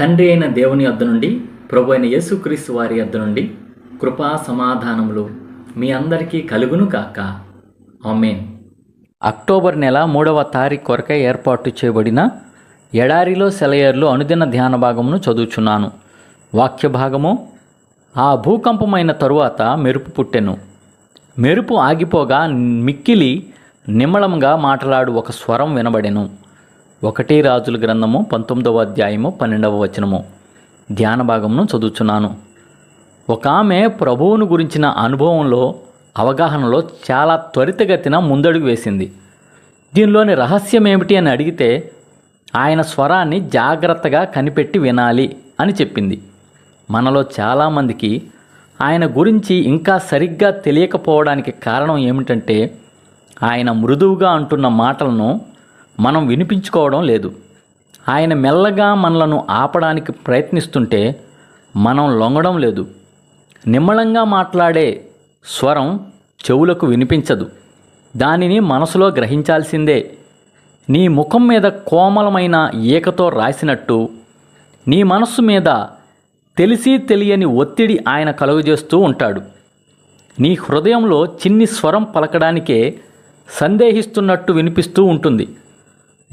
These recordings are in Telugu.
తండ్రి అయిన దేవుని వద్ద నుండి ప్రభు అయిన యేసుక్రీస్తు వారి వద్ద నుండి కృపా సమాధానములు మీ అందరికీ కలుగును కాక ఆమెన్. అక్టోబర్ నెల మూడవ తారీఖు కొరకై ఏర్పాటు చేయబడిన ఎడారిలో సెలయర్లు అనుదిన ధ్యాన భాగమును చదువుచున్నాను. వాక్య భాగము ఆ భూకంపమైన తరువాత మెరుపు పుట్టెను. మెరుపు ఆగిపోగా మిక్కిలి నిమ్మళంగా మాట్లాడు ఒక స్వరం వినబడెను. ఒకటి రాజుల గ్రంథము పంతొమ్మిదవ అధ్యాయము పన్నెండవ వచనము. ధ్యాన భాగమును చదువుచున్నాను. ఒక ఆమె ప్రభువును గురించిన అనుభవంలో అవగాహనలో చాలా త్వరితగతిన ముందడుగు వేసింది. దీనిలోని రహస్యం ఏమిటి అని అడిగితే ఆయన స్వరాన్ని జాగ్రత్తగా కనిపెట్టి వినాలి అని చెప్పింది. మనలో చాలామందికి ఆయన గురించి ఇంకా సరిగ్గా తెలియకపోవడానికి కారణం ఏమిటంటే ఆయన మృదువుగా అంటున్న మాటలను మనం వినిపించుకోవడం లేదు. ఆయన మెల్లగా మనలను ఆపడానికి ప్రయత్నిస్తుంటే మనం లొంగడం లేదు. నిమ్మళంగా మాట్లాడే స్వరం చెవులకు వినిపించదు. దానిని మనసులో గ్రహించాల్సిందే. నీ ముఖం మీద కోమలమైన ఈకతో రాసినట్టు నీ మనస్సు మీద తెలిసి తెలియని ఒత్తిడి ఆయన కలుగజేస్తూ ఉంటాడు. నీ హృదయంలో చిన్ని స్వరం పలకడానికే సందేహిస్తున్నట్టు వినిపిస్తూ ఉంటుంది.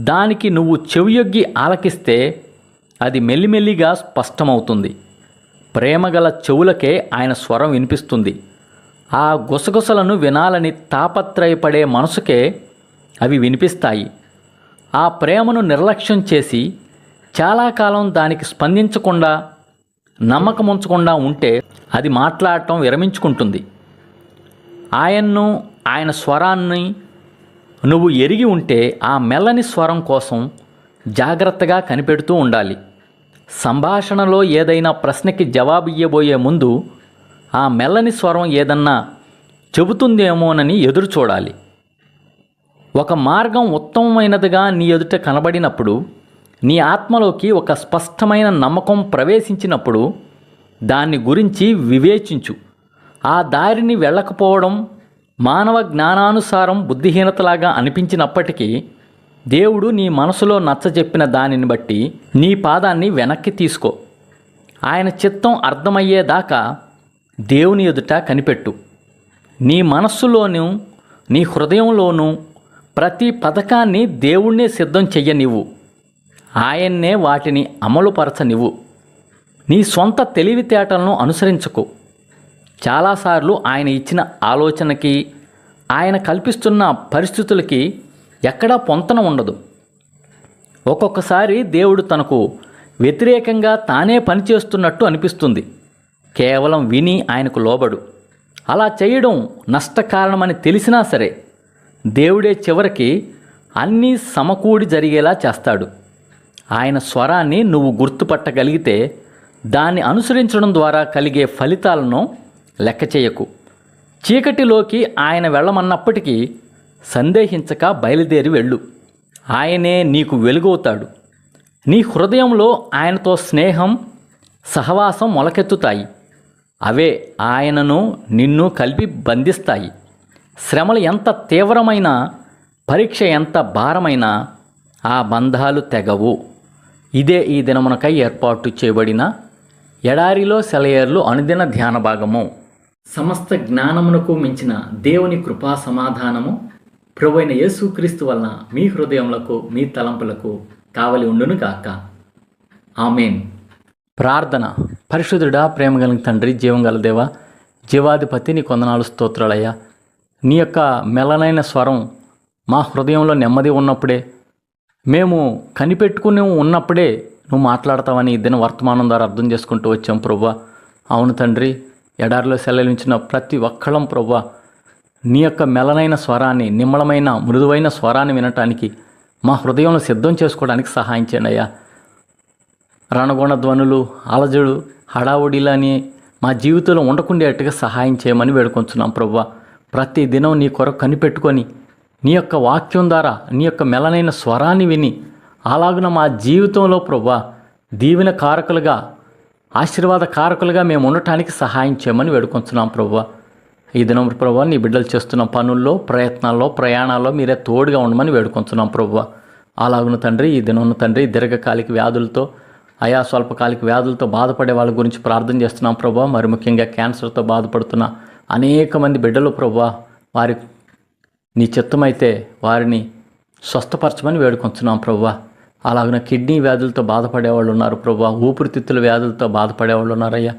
దానికి నువ్వు చెవియొగ్గి ఆలకిస్తే అది మెల్లిమెల్లిగా స్పష్టమవుతుంది. ప్రేమగల చెవులకే ఆయన స్వరం వినిపిస్తుంది. ఆ గుసగుసలను వినాలని తాపత్రయపడే మనసుకే అవి వినిపిస్తాయి. ఆ ప్రేమను నిర్లక్ష్యం చేసి చాలా కాలం దానికి స్పందించకుండా నమ్మకం ఉంచకుండా ఉంటే అది మాట్లాడటం విరమించుకుంటుంది. ఆయన్ను ఆయన స్వరాన్ని నువ్వు ఎరిగి ఉంటే ఆ మెల్లని స్వరం కోసం జాగ్రత్తగా కనిపెడుతూ ఉండాలి. సంభాషణలో ఏదైనా ప్రశ్నకి జవాబు ఇయ్యబోయే ముందు ఆ మెల్లని స్వరం ఏదన్నా చెబుతుందేమోనని ఎదురు చూడాలి ఒక మార్గం ఉత్తమమైనదిగా నీ ఎదుట కనబడినప్పుడు నీ ఆత్మలోకి ఒక స్పష్టమైన నమ్మకం ప్రవేశించినప్పుడు దాన్ని గురించి వివేచించు. ఆ దారిని వెళ్ళకపోవడం మానవ జ్ఞానానుసారం బుద్ధిహీనతలాగా అనిపించినప్పటికీ దేవుడు నీ మనసులో నచ్చజెప్పిన దానిని బట్టి నీ పాదాన్ని వెనక్కి తీసుకో. ఆయన చిత్తం అర్థమయ్యేదాకా దేవుని ఎదుట కనిపెట్టు. నీ మనస్సులోనూ నీ హృదయంలోనూ ప్రతి పథకాన్ని దేవుణ్ణే సిద్ధం చెయ్యనివ్వు. ఆయన్నే వాటిని అమలుపరచనివ్వు. నీ సొంత తెలివితేటలను అనుసరించకు. చాలాసార్లు ఆయన ఇచ్చిన ఆలోచనకి ఆయన కల్పిస్తున్న పరిస్థితులకి ఎక్కడా పొంతన ఉండదు. ఒక్కొక్కసారి దేవుడు తనకు వ్యతిరేకంగా తానే పనిచేస్తున్నట్టు అనిపిస్తుంది. కేవలం విని ఆయనకు లోబడు. అలా చేయడం నష్టకారణమని తెలిసినా సరే దేవుడే చివరికి అన్నీ సమకూడి జరిగేలా చేస్తాడు. ఆయన స్వరాన్ని నువ్వు గుర్తుపట్టగలిగితే దాన్ని అనుసరించడం ద్వారా కలిగే ఫలితాలను లెక్క చేయకు. చీకటిలోకి ఆయన వెళ్ళమన్నప్పటికీ సందేహించక బయలుదేరి వెళ్ళు. ఆయనే నీకు వెలుగవుతాడు. నీ హృదయంలో ఆయనతో స్నేహం సహవాసం మొలకెత్తుతాయి. అవే ఆయనను నిన్ను కలిపి బంధిస్తాయి. శ్రమలు ఎంత తీవ్రమైన పరీక్ష ఎంత భారమైనా ఆ బంధాలు తెగవు. ఇదే ఈ దినమునకై ఏర్పాటు చేయబడిన ఎడారిలో సెలయేర్లు అనుదిన ధ్యాన భాగము సమస్త జ్ఞానమునకు మించిన దేవుని కృపా సమాధానము ప్రభువైన యేసుక్రీస్తు వలన మీ హృదయములకు మీ తలంపులకు కావలి ఉండును గాక. ఆమెన్. ప్రార్థన. పరిశుద్ధుడా ప్రేమ కలిగిన తండ్రి జీవం గల దేవ జీవాధిపతి నీ కొందనాలు స్తోత్రాలయ్యా. నీ యొక్క మెలనైన స్వరం మా హృదయంలో నెమ్మది ఉన్నప్పుడే మేము కనిపెట్టుకుని ఉన్నప్పుడే నువ్వు మాట్లాడతావని దిన వర్తమానం ద్వారా అర్థం చేసుకుంటూ వచ్చాం ప్రభా. అవును తండ్రి ఎడారిలో సెలవించిన ప్రతి ఒక్కళం ప్రవ్వ నీ యొక్క మెలనైన స్వరాన్ని నిమ్మళమైన మృదువైన స్వరాన్ని వినటానికి మా హృదయంలో సిద్ధం చేసుకోవడానికి సహాయం చేయండి అయ్యా. రణగొండ ధ్వనులు అలజడు హడావుడిలని మా జీవితంలో ఉండకుండేట్టుగా సహాయం చేయమని వేడుకొంచున్నాం ప్రవ్వ. ప్రతి దినం నీ కొరకు కనిపెట్టుకొని నీ యొక్క వాక్యం ద్వారా నీ యొక్క మెలనైన స్వరాన్ని విని అలాగున మా జీవితంలో ప్రవ్వ దీవెన కారకులుగా ఆశీర్వాద కారకులుగా మేము ఉండటానికి సహాయం చేయమని వేడుకొంచున్నాం ప్రభా ఈ దినం ప్రభు నీ బిడ్డలు చేస్తున్న పనుల్లో ప్రయత్నాల్లో ప్రయాణాల్లో మీరే తోడుగా ఉండమని వేడుకొంచున్నాం ప్రభా అలాగున తండ్రి ఈ దినం తండ్రి దీర్ఘకాలిక వ్యాధులతో అయా స్వల్పకాలిక వ్యాధులతో బాధపడే వాళ్ళ గురించి ప్రార్థన చేస్తున్నాం ప్రభా మరి ముఖ్యంగా క్యాన్సర్తో బాధపడుతున్న అనేక మంది బిడ్డలు ప్రభా వారి నీ చిత్తమైతే వారిని స్వస్థపరచమని వేడుకొంచున్నాం ప్రభా అలాగన కిడ్నీ వ్యాధులతో బాధపడే వాళ్ళు ఉన్నారు ప్రభా. ఊపిరితిత్తుల వ్యాధులతో బాధపడే వాళ్ళు ఉన్నారయ్యా.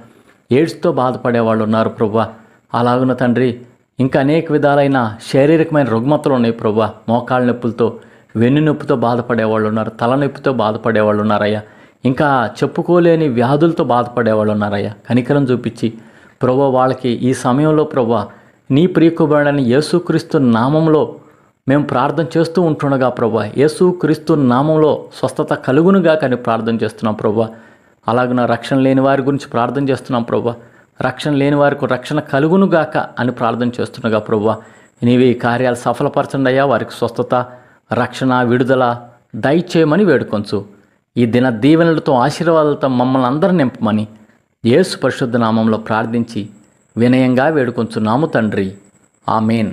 ఎయిడ్స్తో బాధపడే వాళ్ళు ఉన్నారు ప్రభా. అలాగున తండ్రి ఇంకా అనేక విధాలైన శారీరకమైన రుగ్మతలు ఉన్నాయి ప్రభా. మోకాళ్ళ నొప్పులతో వెన్ను నొప్పితో బాధపడే వాళ్ళు ఉన్నారు తలనొప్పితో బాధపడే వాళ్ళు ఉన్నారయ్యా. ఇంకా చెప్పుకోలేని వ్యాధులతో బాధపడే వాళ్ళు ఉన్నారయ్యా. కనికరం చూపించి ప్రభా వాళ్ళకి ఈ సమయంలో ప్రభా నీ ప్రియకుబడని యేసుక్రీస్తు నామంలో మేము ప్రార్థన చేస్తూ ఉంటుండగా ప్రభా యేసుక్రీస్తు నామంలో స్వస్థత కలుగునుగా కానీ ప్రార్థన చేస్తున్నాం ప్రభా. నా రక్షణ లేని వారి గురించి ప్రార్థన చేస్తున్నాం ప్రభా. రక్షణ లేని వారికి రక్షణ కలుగునుగాక అని ప్రార్థన చేస్తుండగా ప్రభా. నీవి ఈ కార్యాలు సఫలపరచండి అయ్యా వారికి స్వస్థత రక్షణ విడుదల దయచేయమని వేడుకొంచు. ఈ దిన దీవెనలతో ఆశీర్వాదాలతో మమ్మల్ని అందరూ నింపమని యేసు పరిశుద్ధ నామంలో ప్రార్థించి వినయంగా వేడుకొంచున్నాము తండ్రి. ఆమెన్.